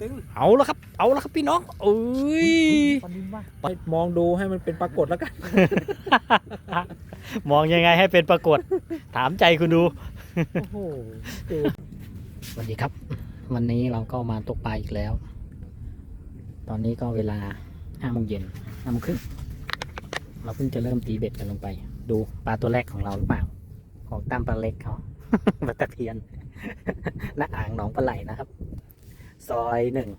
ตึงเอาละครับ เอาละครับพี่น้องเอ้ยปลานินว่าไปมองดูให้มันเป็นปรากฏแล้วกัน มองยังไงให้เป็นปรากฏ ถามใจคุณดู โอ้โหสวัสดีครับ วันนี้เราก็มาตกปลาอีกแล้ว ตอนนี้ก็เวลาห้าโมงเย็นห้าโมงครึ่งเราเพิ่งจะเริ่มตีเบ็ดกันลงไป ดูปลาตัวแรกของเราหรือเปล่า ของตั้มปลาเล็กเขาปลาตะเพียนณอ่างหนองปลาไหลนะครับ ซอยหนึ่ง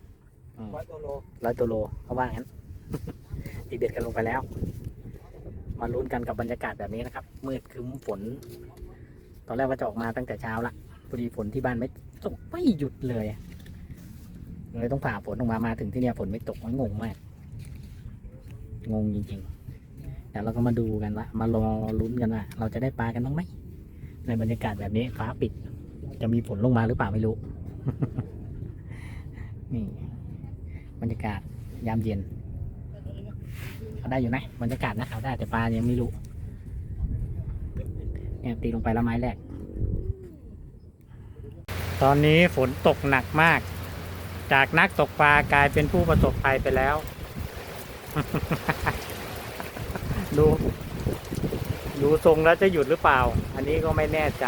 ร้อยตัวโลร้อยตัวโลเขาว่างั้นตีเบ็ดกันลงไปแล้ว มาลุ้นกันกับบรรยากาศแบบนี้นะครับ มืดครึ้มฝน ตอนแรกว่าจะออกมาตั้งแต่เช้าละพอดีฝนที่บ้านไม่ตกไม่หยุดเลยเลยต้องผ่าฝนออกมามาถึงที่เนี่ยฝนไม่ตกมันงงมาก งงจริงๆเดี๋ยวเราก็มาดูกันว่ามารอลุ้นกันว่าเราจะได้ปลากันบ้างไหมในบรรยากาศแบบนี้ฟ้าปิด จะมีฝนลงมาหรือเปล่าไม่รู้ นี่บรรยากาศยามเย็นเอาได้อยู่นะบรรยากาศนะเอาได้แต่ปลายังไม่รู้เนี่ยตีลงไปล้วไม้แรก ตอนนี้ฝนตกหนักมาก จากนักตกปลากลายเป็นผู้ประสบภัยไปแล้ว ดู ดูทรงแล้วจะหยุดหรือเปล่า อันนี้ก็ไม่แน่ใจ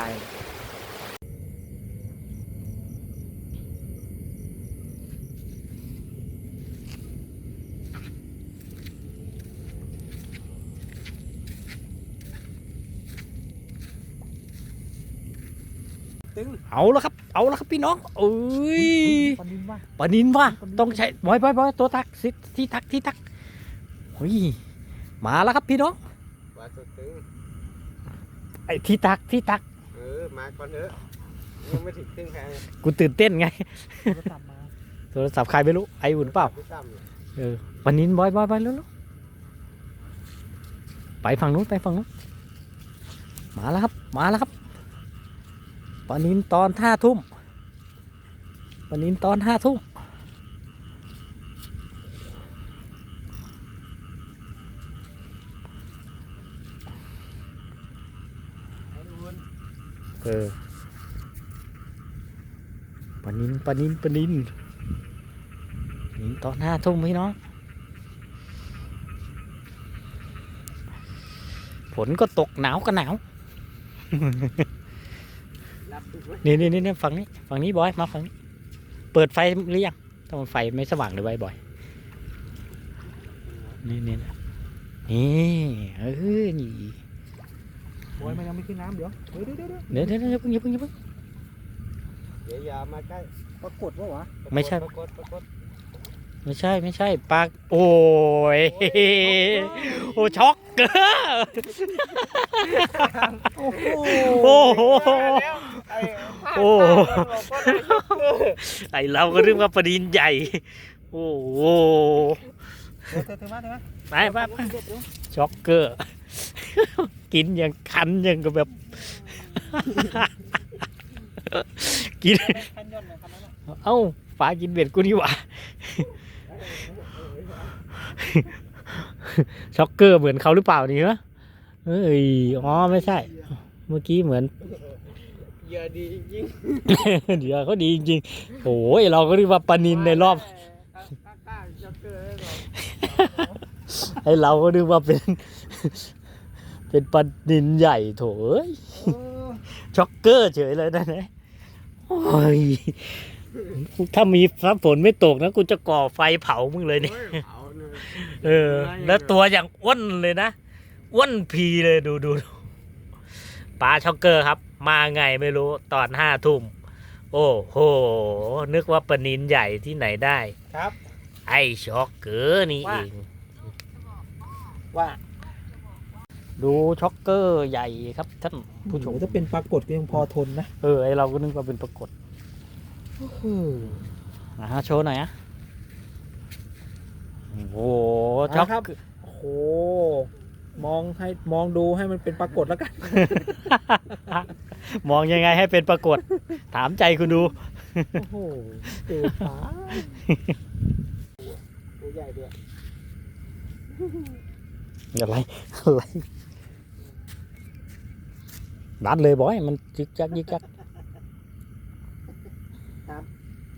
ตึงเอาละครับ เอาละครับพี่น้องเอ้ยปลานินว่าปลานินว่ะปลานิลต้องใช้บอยบอยบอยตัวทักสิที่ทักที่ทักเฮ้ยมาแล้วครับพี่น้องปลาสดตึงไอ้ที่ทักที่ทักเออมาก่อนเถอะยังไม่ถึงครึ่งทางกูตื่นเต้นไงโทรศัพท์มาโทรศัพท์ใครไม่รู้ไออุ่นเปล่าพี่ตั้มเนี่ยเออปลานินบอยบอยบอยแล้วไปฝั่งนู้นไปฝั่งนู้นมาแล้วครับ มาแล้วครับ ปลานินตอนห้าทุ่มปลานินตอนห้าทุ่มไอ้อุ่นเออปนินปนินปนินนินตอนห้าทุ่มพี่น้องฝนก็ตกหนาวก็หนาว นี่นี่นี่นี่ฝั่งนี้ฝั่งนี้บอยมาฝั่งนี้ เปิดไฟหรือยังถ้ามันไฟไม่สว่างเลยไว้บอยนี่นี่นะนี่เออนี่บอยมันยังไม่ขึ้นน้ำเดี๋ยวเดี๋ยวเดี๋ยวเดี๋ยวเดี๋ยวเดี๋ยวเดี๋ยวอย่าเพิ่งอย่าเพิ่งอย่าเพิ่งเดี๋ยวอย่ามาใกล้ปรากฏว่าวะไม่ใช่ปรากฏปรากฏไม่ใช่ไม่ใช่ปลาโอ้ยโอ้ช็อกเกอร์โอ้โห โอ้โหแล้วไอ้โอ้ผ้าบอกว่าได้ยกเลิกไอเราก็นึกว่าปลาดินใหญ่ โอ้โหเดี๋ยวเธอเธอมาเธอมาไปไปไปเดี๋ยวเดี๋ยวช็อกเกอร์ กินอย่างคันอย่างกับแบบ กินคันยนต์เลยคันนั้นน่ะเอ้าปลากินเบ็ดกูนี่หว่าช็อกเกอร์เหมือนเขาหรือเปล่านี่เหรอเอ้ย อ๋อ ไม่ใช่ เมื่อกี้เหมือน เหยื่อดีจริงเดี๋ยวเขาดีจริงๆโอ้ยเราก็นึกว่าปลานินในรอบ ข้างๆจ็อกเกอร์ให้ก่อนไอเราก็นึกว่าเป็น เป็นปลานินใหญ่โถเอ้ยเออช็อกเกอร์เฉยเลยนะเนี่ยโอ้ยถ้ามีฟ้าฝนไม่ตกนะกูจะก่อไฟเผามึงเลยเนี่ยโอ้ยเผาเนี่ยเออ แล้วตัวอย่างอ้วนเลยนะอ้วนพีเลยดูดูดูปลาช็อกเกอร์ครับ มาไงไม่รู้ตอนห้าทุ่ม โอ้โห นึกว่าปลานินใหญ่ที่ไหนได้ ครับ ไอ้ช็อกเกอร์นี่เองว่าดูช็อกเกอร์ใหญ่ครับท่านผู้ชมโอ้โหถ้าเป็นปรากฏก็ยังพอทนนะเออ ไอเราก็นึกว่าเป็นปรากฏโอ้โหนะฮะโชว์หน่อยอะโอ้โหช็อกครับโอ้โห มองให้มองดูให้มันเป็นปรากฏแล้วกัน มองยังไงให้เป็นปรากฏ ถามใจคุณดู โอ้โหเจอปลาตัวใหญ่ด้วยอะไรอะไรดันเลยบอย มันจิกจักยิกจัก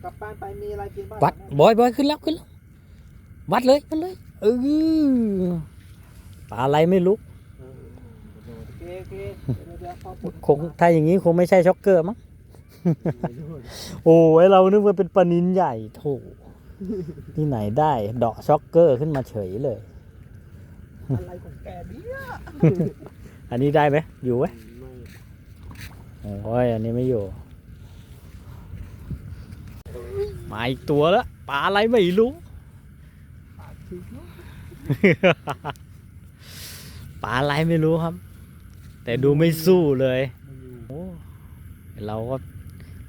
กลับบ้านไปมีอะไรกินบ้างวัดบอยบอยขึ้นแล้วขึ้นแล้ววัดเลยวัดเลยเออ ปลาอะไรไม่รู้คโอเคเดี๋ยอปลดคงถ้าอย่างนี้คงไม่ใช่ช็อกเกอร์มั้งโอ้ยเรานึกว่าเป็นปลานินใหญ่โถที่ไหนได้เดาะช็อกเกอร์ขึ้นมาเฉยเลยอะไรของแกเนี่ยอันนี้ได้ไหมอยู่ไหมโอ้ยอันนี้ไม่อยู่มาอีกตัวแล้วปลาอะไรไม่รู้ ปลาอะไรไม่รู้ครับ แต่ดูไม่สู้เลยโอ้เราก็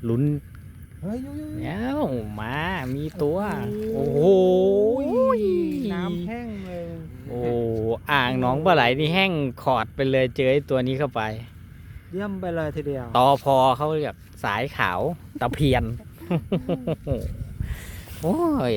ลุ้นเฮ้ยยูยูยูแล้วมา มีตัว โอ้โหน้ำแห้งเลย โอ้อ่างหน้องปลาไหลนี่แห้งขอดไปเลยเจอไอ้ตัวนี้เข้าไป เยี่ยมไปเลยทีเดียว ตอพอเขาเรียกสายขาวตะเพียน โอ้ย